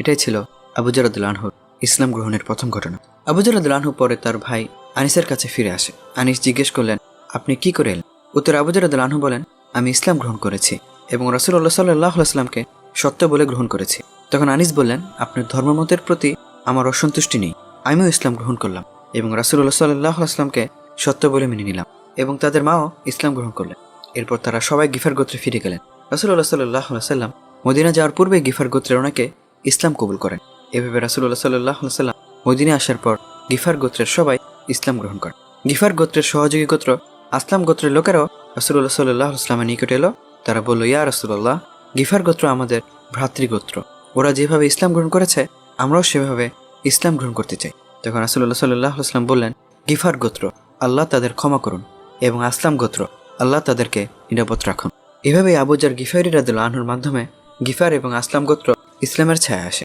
এটাই ছিল আবুজারদুল আনহুর ইসলাম গ্রহণের প্রথম ঘটনা। আবুজারদুল আনহু পরে তার ভাই আনিসের কাছে ফিরে আসে। আনিস জিজ্ঞেস করলেন, আপনি কি করে এলেন? উত্তর আবুজারদুল আনহু বলেন, আমি ইসলাম গ্রহণ করেছি এবং রসুল্লাহ সাল্লাহ আসলামকে সত্য বলে গ্রহণ করেছি। তখন আনিস বললেন, আপনার ধর্মমতের প্রতি আমার অসন্তুষ্টি নেই। আমিও ইসলাম গ্রহণ করলাম এবং রাসুল্লাহ সাল্লাহ আসলামকে সত্য বলে মেনে নিলাম এবং তাদের মাও ইসলাম গ্রহণ করলেন। এরপর তারা সবাই গিফার গোত্রে ফিরে গেলেন। রাসুল্লাহ সাল্লাহ সাল্লাম মদিনা যাওয়ার পূর্বে গিফার গোত্রের ওনাকে ইসলাম কবুল করেন। এভাবে রাসুল্লাহ সাল্লাহ সাল্লাম মদিনে আসার পর গিফার গোত্রের সবাই ইসলাম গ্রহণ করেন। গিফার গোত্রের সহযোগী গোত্র আসলাম গোত্রের লোকেরাও রাসুল্লাহ সাল্লাহ ইসলামের নিকট এলো। তারা বলল, ইয়া রাসুল্লাহ গিফার গোত্র আমাদের ভ্রাতৃগোত্র। ওরা যেভাবে ইসলাম গ্রহণ করেছে, আমরাও সেভাবে ইসলাম গ্রহণ করতে চাই। তখন রাসুল্লাহ সাল্লাহ ইসলাম বললেন, গিফার গোত্র, আল্লাহ তাদের ক্ষমা করুন এবং আসলাম গোত্র, আল্লাহ তাদেরকে নিরাপদ রাখুন। এভাবেই আবুজার গিফারি রাদুল আনহুর মাধ্যমে গিফার এবং আসলাম গোত্র ইসলামের ছায়া আসে।